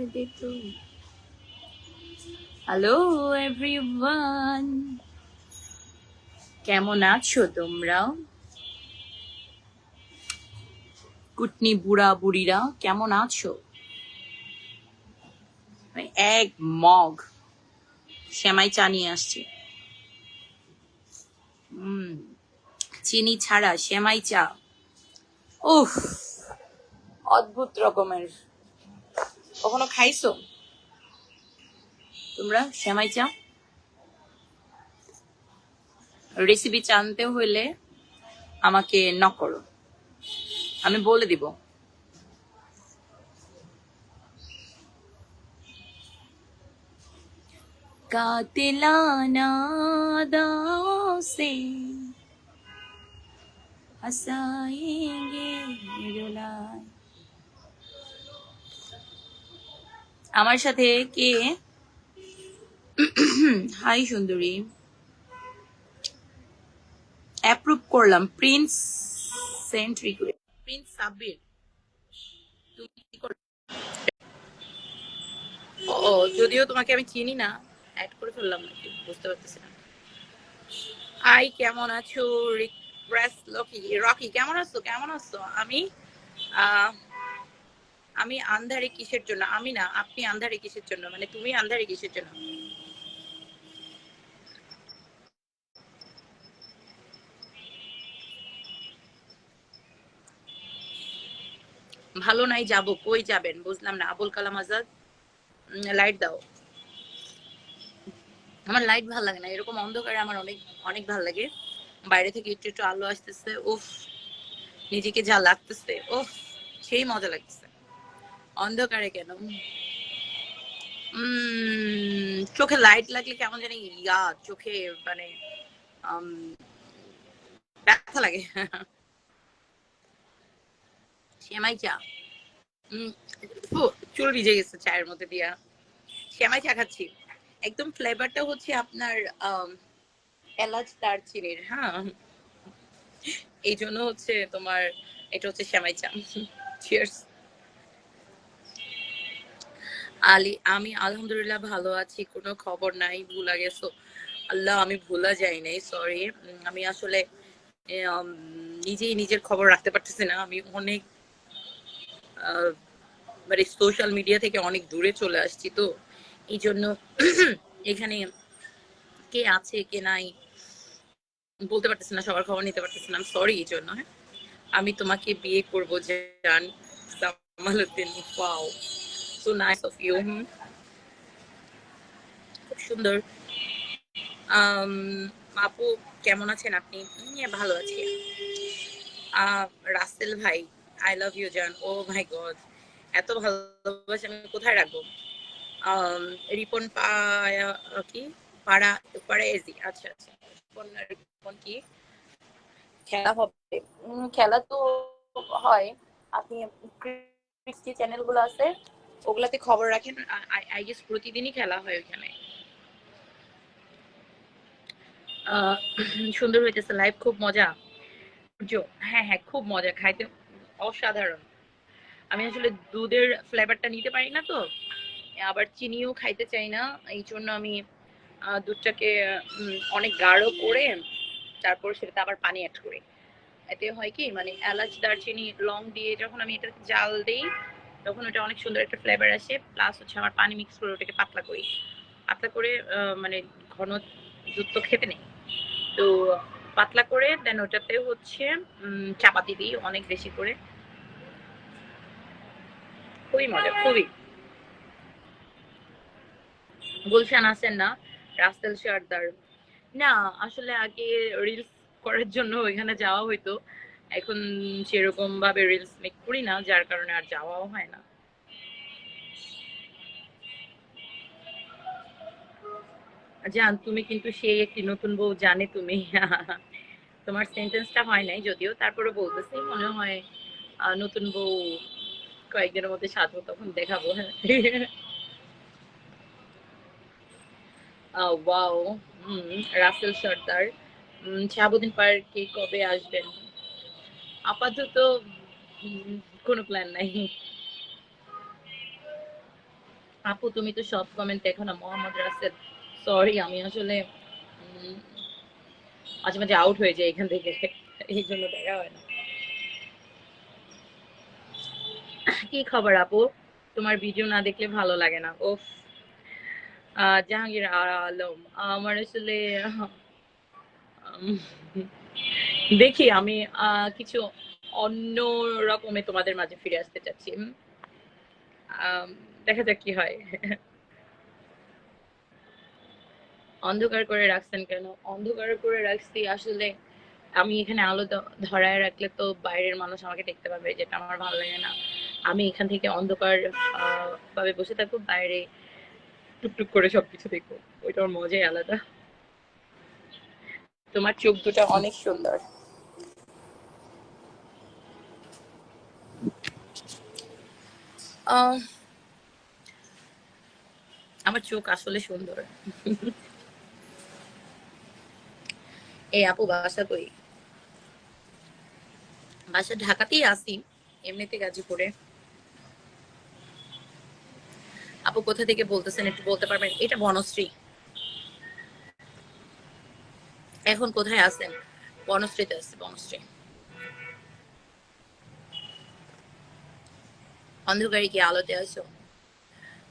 করে দে তো। Hello everyone কেমন আছো তোমরা কুটনি বুড়া বুড়িরা, কেমন আছো? এক মগ সেমাই চা নিয়ে আসছি। চিনি ছাড়া সেমাই চা। উফ, অদ্ভুত রকমের। কখনো খাইছো তোমরা সেমাই চা রেসিপি জানতে হলে আমাকে নক করো আমি বলে দিব कातिलाना दाओं से हंसाएंगे रुलाए আমার সাথে কে? হাই সুন্দরী। অ্যাপ্রুভ করলাম। প্রিন্স সেন্ট প্রিন্স সাব্বির ও যদিও তোমাকে আমি চিনি না অ্যাড করে ফেললাম নাকি বুঝতে পারতেছি না। হাই কেমন আছো? রিক্রেস্ট লকি রকি কেমন আছো? কেমন আছো? আমি আহ, আমি আন্ধারে কিসের জন্য? আমি না, আপনি আন্ধারে কিসের জন্য? মানে তুমি আন্ধারে কিসের জন্য? ভালো নাই, যাব। কই যাবেন? বুঝলাম না। আবুল কালাম আজাদ লাইট দাও। আমার লাইট ভালো লাগে না। এরকম অন্ধকারে আমার অনেক অনেক ভালো লাগে। বাইরে থেকে একটু একটু আলো আসতেছে। উফ, নিজেকে যা লাগতেছে। উফ, সেই মজা লাগতেছে। অন্ধকারে কেন? চোখে লাইট লাগলে কেমন জানি, ইয়া, চোখে মানে ব্যথা লাগে। সেমাই চা। চুল ভিজে গেছে চায়ের মধ্যে দিয়া। সেমাই চা খাচ্ছি। একদম ফ্লেভারটা হচ্ছে আপনার এলাচ দারচিনির হ্যাঁ? এই জন্য হচ্ছে তোমার, এটা হচ্ছে সেমাই চা। চিয়ার্স আলি, আমি আলহামদুলিল্লাহ ভালো আছি, কোনো খবর নাই, ভুলা গেছো আল্লাহ, আমি ভুলা যাই নাই সরি আমি আসলে নিজেই নিজের খবর রাখতে পারতেছি না। আমি অনেক মানে সোশ্যাল মিডিয়া থেকে অনেক দূরে চলে আসছি, তো এই জন্য এখানে কে আছে, কে নাই, বলতে পারতেছি না, সবার খবর নিতে পারতেছি না। সরি এই জন্য হ্যাঁ। আমি তোমাকে বিয়ে করব, জান Jamaluddin wow so nice of you খুব সুন্দর। আপু, কেমন আছেন আপনি? ভালো আছি। রাসেল ভাই আই লাভ ইউ জান ও মাই গড এত ভালোবাসা আমি কোথায় রাখব? রিপন পায়া কি? পাড়া পাড়া এজি আচ্ছা আচ্ছা। রিপন কি? খেলা হবে। খেলা তো হয়। আপনি ক্রিস্টি চ্যানেলগুলো আছে? ওগুলাতে খবর রাখেন? আই গেস প্রতিদিনই খেলা হয় ওখানে সুন্দর হইতেছে লাইভ খুব মজা। হ্যাঁ হ্যাঁ খুব মজা, খাইতে অসাধারণ। আমি আসলে দুধের ফ্লেভারটা নিতে পারি না তো, আবার চিনিও খাইতে চাই না এই জন্য আমি দুধটাকে অনেক গাঢ় করে, তারপর সেটাতে আবার পানি অ্যাড করি। এতে হয় কি মানে এলাচ, দারচিনি, লং দিয়ে যখন আমি এটা জাল দিই তখন ওটা অনেক সুন্দর একটা ফ্লেভার আসে প্লাস হচ্ছে আমার পানি মিক্স করে ওটাকে পাতলা করি। পাতলা করে মানে ঘন দুধ তো খেতে নেই। তো পাতলা করে দেন ওটাতে হচ্ছে চাপাতি দিই অনেক বেশি করে। খুবই মজা, খুবই। গুলশান আছেন না? রাসেল সর্দার। না, আসলে আগে রিলস করার জন্য ওইখানে যাওয়া হইতো। এখন সেরকম ভাবে রিলস মেক করি না, যার কারণে আর যাওয়াও হয় না। জান তুমি কিন্তু সেই একটি নতুন বউ জানে তুমি। তোমার সেন্টেন্সটা হয় নাই, যদিও তারপরে বলতেছি, মনে হয় নতুন বউ কয়েকদিনের মধ্যে সাজবো তখন দেখাবো হ্যাঁ। ওয়াও রাসেল সর্দার। শাহাবুদ্দিন পার্কে কবে আসবেন? আপাতত কোনো প্ল্যান নাই। আপু তুমি তো সব কমেন্ট দেখো না মোহাম্মদ রাসেল সরি আমি আসলে মাঝে মাঝে আউট হয়ে যায় এখান থেকে। এই জন্য দেখা হয় না। কি খবর আপু? তোমার ভিডিও না দেখলে ভালো লাগে না। আহ, জাহাঙ্গীর আলম আমার আসলে দেখি, আমি কিছু অন্য রকমে তোমাদের মাঝে ফিরে আসতে চাচ্ছি। দেখা যাক কি হয়। অন্ধকার করে রাখছেন কেন? অন্ধকার করে রাখছি, আসলে আমি এখানে আলো ধরায় রাখলে তো বাইরের মানুষ আমাকে দেখতে পাবে, যেটা আমার ভালো লাগে না। আমি এখান থেকে অন্ধকার ভাবে বসে থাকব, বাইরে টুকটুক করে সবকিছু দেখব। ওইটার মজাই আলাদা। তোমার চোখ দুটো অনেক সুন্দর। আমার চোখ আসলে সুন্দর। এই আপু, বাসা কই? বাসা ঢাকাতেই আসি এমনিতে গাজীপুরে। আপু, কোথা থেকে বলতেছেন একটু বলতে পারবেন? এটা বনশ্রী। এখন কোথায় আছেন? বনশ্রীতে আছে, বনশ্রী। অন্ধকারে কি আলোতে আছো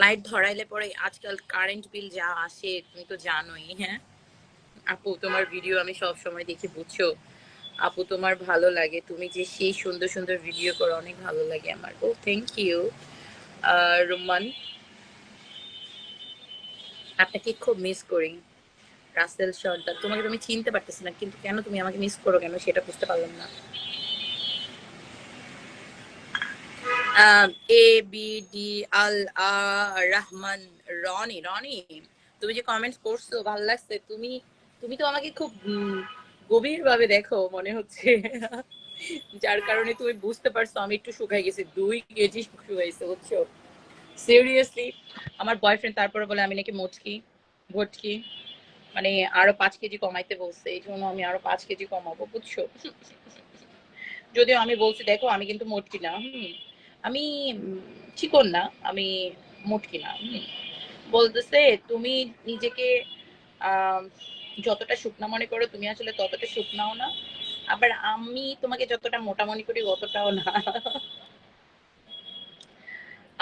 লাইট ধরাইলে পরে আজকাল কারেন্ট বিল যা আসে, তুমি তো জানোই হ্যাঁ? আপু, তোমার ভিডিও আমি সব সময় দেখি, বুঝছ? আপু, তোমার ভালো লাগে। তুমি যে সেই সুন্দর সুন্দর ভিডিও করো, অনেক ভালো লাগে আমার। ও থ্যাংক ইউ রোমান আপনাকে খুব মিস করি। রাসেল সর্দার, তোমাকে তুমি চিনতে পারতেছি না, কিন্তু কেন তুমি আমাকে মিস করো কেন? সেটা বুঝতে পারলাম না। A B D Al A Rahman Roni Roni তুমি যে কমেন্টস করছ, ভালো লাগছে। তুমি তুমি তো আমাকে খুব গভীর ভাবে দেখো, মনে হচ্ছে। যার কারণে তুমি বুঝতে পারছ, আমি একটু শুকাই গেছি। দুই কেজি শুকাইছে, বুঝছ? সিরিয়াসলি আমার বয়ফ্রেন্ড তারপরে বলে, আমি নাকি মুচকি, ভটকি। মানে আরও পাঁচ কেজি কমাইতে বলছে, এই জন্য আমি আরও পাঁচ কেজি কমাবো, বুঝছ? যদিও আমি বলছি, দেখো, আমি কিন্তু মোটকি না। হুম। আমি চিকন না, আমি মোটকি না বলতেছে তুমি নিজেকে যতটা শুকনা মনে করো, তুমি আসলে ততটা শুকনাও না, আবার আমি তোমাকে যতটা মোটা মনে করি অতটাও না।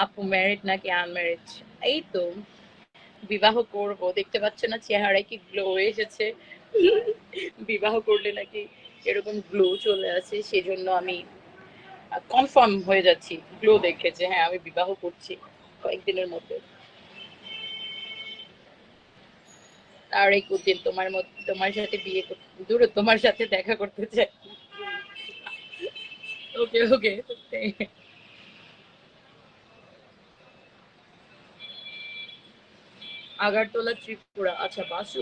আপু ম্যারিড নাকি আনম্যারিড এই তো, বিবাহ করব, দেখতে পাচ্ছ না চেহারায় কি গ্লো এসেছে। বিবাহ করলে নাকি এরকম গ্লো চলে আসে, সেজন্য আমি কনফার্ম হয়ে যাচ্ছি গ্লো দেখেছে হ্যাঁ আমি বিবাহ করছি কয়েকদিনের মধ্যে। আর এই দিন তোমার তোমার সাথে বিয়ে দূর তোমার সাথে দেখা করতে চাই। ওকে ওকে আগারতলা ত্রিপুরা আচ্ছা বাসু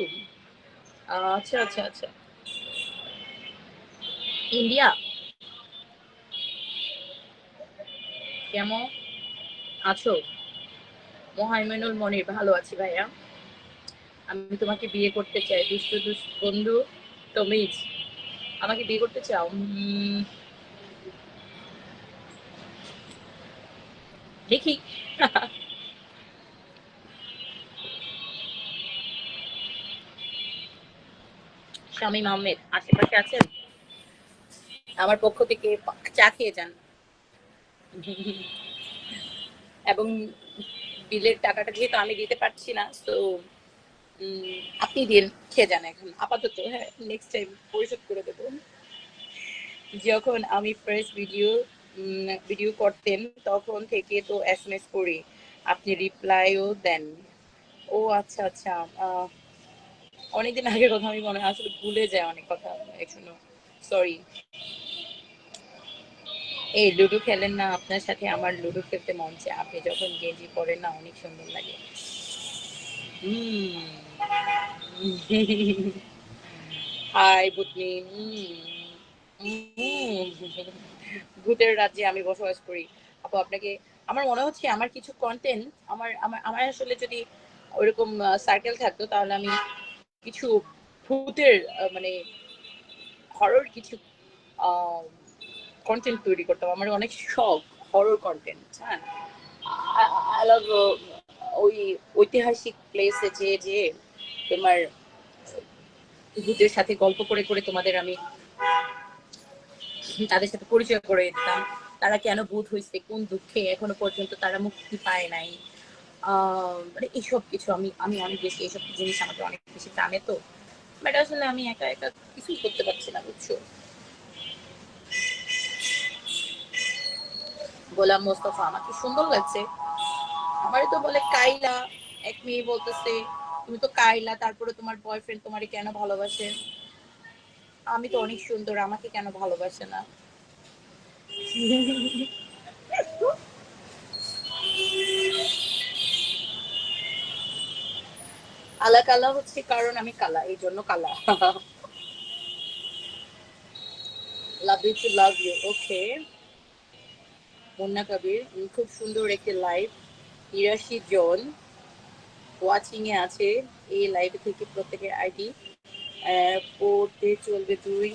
আচ্ছা আচ্ছা আচ্ছা। ইন্ডিয়া? কেমন আছো? মোহাইমেনুল মনির, ভালো আছি ভাইয়া। আমি তোমাকে বিয়ে করতে চাই, দুষ্ট দুষ্ট বন্ধু তমিজ। আমাকে বিয়ে করতে চাও? দেখি। শামীম আহমেদ আশেপাশে আছেন? আমার পক্ষ থেকে চা খেয়ে যান। এবং বিলের টাকাটা যেহেতু আমি দিতে পারছি না তো আপনি দিন, খেয়ে যান এখন। আপাতত হ্যাঁ নেক্সট টাইম পরিশোধ করে দেবো। যখন আমি ফার্স্ট ভিডিও ভিডিও করতেন, তখন থেকে তো এস এম এস করি, আপনি রিপ্লাইও দেন। ও আচ্ছা আচ্ছা অনেকদিন আগের কথা, আমি মনে, আসলে ভুলে যায় অনেক কথা জন্য সরি এই লুডো খেলেন না, আপনার সাথে আমার লুডো খেলতে মন চায়। আপনি যখন গেঞ্জি পরেন না, অনেক সুন্দর লাগে। হাই বুটনি ভূতের রাজ্যে আমি বসবাস করি। আপু, আপনাকে, আমার মনে হচ্ছে আমার কিছু কন্টেন্ট আমার আমার আমার আসলে যদি ওইরকম সার্কেল থাকতো, তাহলে আমি কিছু ভূতের মানে হরর কিছু কন্টেন্ট তৈরি করতাম আমার অনেক শখ হরর কন্টেন্ট হ্যাঁ। ওই ঐতিহাসিক প্লেসে যে যে তোমার ভূতের সাথে গল্প করে করে তোমাদের আমি তাদের সাথে পরিচয় করে দিতাম। তারা কেন ভূত হয়েছে, কোন দুঃখে, এখনও পর্যন্ত তারা মুক্তি পায় নাই। মানে এইসব কিছু আমি আমি অনেক বেশি, এইসব জিনিস আমাকে অনেক বেশি টানে তো। বাট আসলে আমি একা একা কিছুই করতে পারছি না, বুঝছ? গোলাম মোস্তফা আমাকে সুন্দর লাগছে। আমারই তো বলে কাইলা, এক মেয়ে বলতেছে, তুমি তো কাইলা, তারপরে তোমার বয়ফ্রেন্ড তোমারে কেন ভালোবাসে? আমি তো অনেক সুন্দর, আমাকে কেন ভালোবাসে না? আলা কালা হচ্ছে কারণ আমি কালা এই জন্য কালা love you too love you okay Munna Kabir খুব সুন্দর একটি লাইভ তিরাশি জন। এ আছে এই লাইভ থেকে প্রত্যেকের আইডি পড়তে চলবে দুই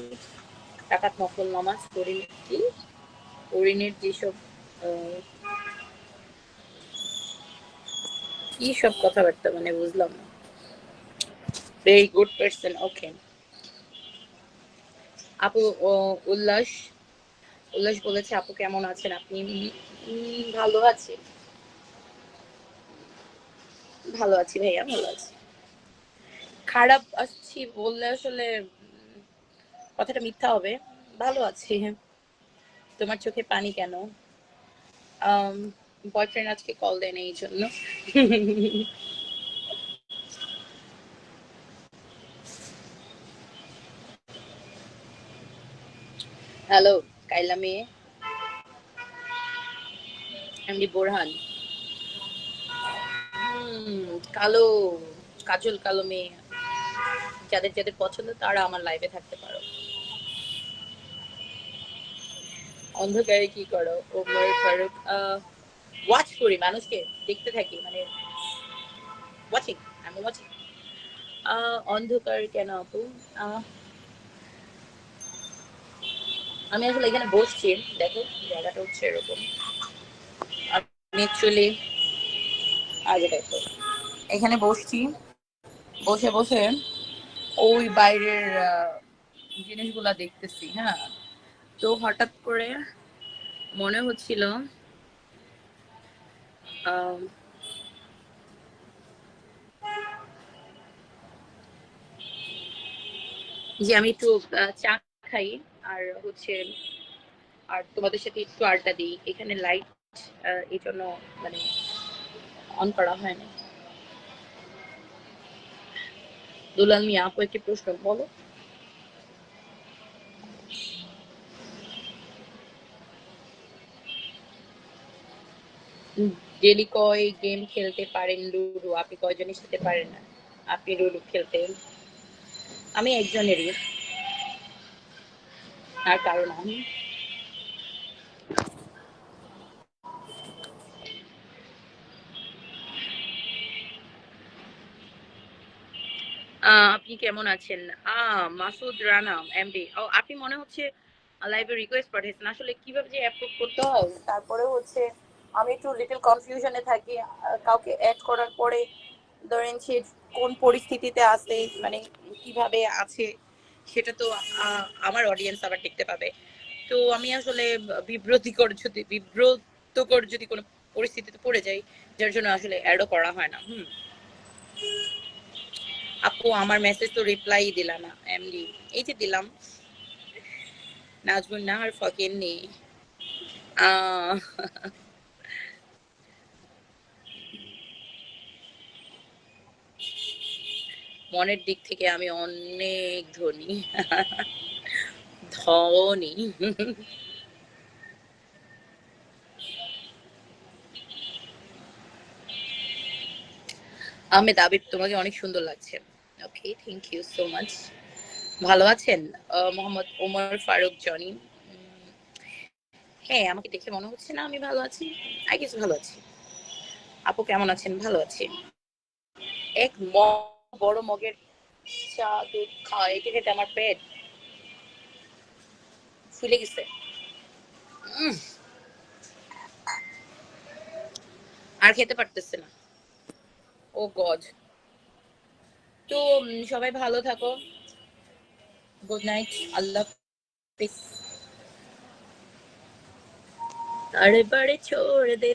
টাকাত নকল নামাজ করিম কি হরিণের যেসব কি সব কথাবার্তা মানে বুঝলাম না। ভেরি গুড পার্সন ওকে আপু উল্লাস উল্লাস বলেছে আপু কেমন আছেন? আপনি ভালো আছি? ভালো আছি ভাইয়া, ভালো আছি। খারাপ আছি বললে আসলে কথাটা মিথ্যা হবে। ভালো আছি। তোমার চোখে পানি কেন? বয়ফ্রেন্ড আজকে কল দেয় এই জন্য হ্যালো কাইলা মেয়ে এমনি বোরহান কালো, কাজল কালো যাদের যাদের পছন্দ তারা আমার লাইভে থাকতে পারো। অন্ধকারে কি করো? ওমর ফারুক ওয়াচ করি, মানুষকে দেখতে থাকি মানে ওয়াচিং আমি ওয়াচিং অন্ধকার কেন আপু? আমি আসলে এখানে বসছি। দেখো, জায়গাটা হচ্ছে এরকম। আমি অ্যাকচুয়ালি আগে দেখো, এখানে বসছি। বসে বসে ওই বাইরের জিনিসগুলা দেখতেছি হ্যাঁ। তো হঠাৎ করে মনে হচ্ছিল যে আমি একটু চা খাই। আর হচ্ছে, আর তোমাদের সাথে একটু আড্ডা দিই। এখানে লাইট এই জন্য মানে অন করা হয় না। দুলাল মিয়া, আপু, একটি প্রশ্ন, বলো। ডেলি কয় গেম খেলতে পারেন লুডো? আপনি কয়জনের সাথে পারেন না? আপনি লুডো খেলতে আমি একজনেরই। আমি আপনি কেমন আছেন? মাসুদ রানা এমডি ও, আপনি মনে হচ্ছে লাইভে রিকোয়েস্ট পাঠিয়েছেন। আসলে কীভাবে যে অ্যাপ্রুভ করতে হয়? তারপরে হচ্ছে আমি একটু লিটল কনফিউশনে থাকি। কাউকে অ্যাড করার পরে ধরেন সে কোন পরিস্থিতিতে আছে মানে কীভাবে আছে? সেটা তো আমার অডিয়েন্স আবার দেখতে পাবে। তো আমি আসলে বিব্রতিকর যদি বিব্রতকর যদি কোনো পরিস্থিতিতে পড়ে যাই যার জন্য আসলে অ্যাডও করা হয় না হুম। আপু আমার মেসেজ তো রিপ্লাই দিলা না এমডি এই যে দিলাম নাজমুন নাহার ফকির নেই। আহ, মনের দিক থেকে আমি অনেক ধনী। ধনী। আহমেদ আবিব তোমাকে অনেক সুন্দর লাগছে। Okay thank you so much ভালো আছেন? মোহাম্মদ ওমর ফারুক, জনি। হ্যাঁ আমাকে দেখে মনে হচ্ছে না আমি ভালো আছি। আই গেস ভালো আছি। আপু, কেমন আছেন? ভালো আছি। এক মগ বড় মগের চা দুধ খাওয়া একে খেতে আমার পেট ফুলে গেছে উম। আর খেতে পারতেছে না ও গড তো উম, সবাই ভালো থাকো গুড নাইট আল্লাহ হাফিজ अरे बड़े छोड़ दे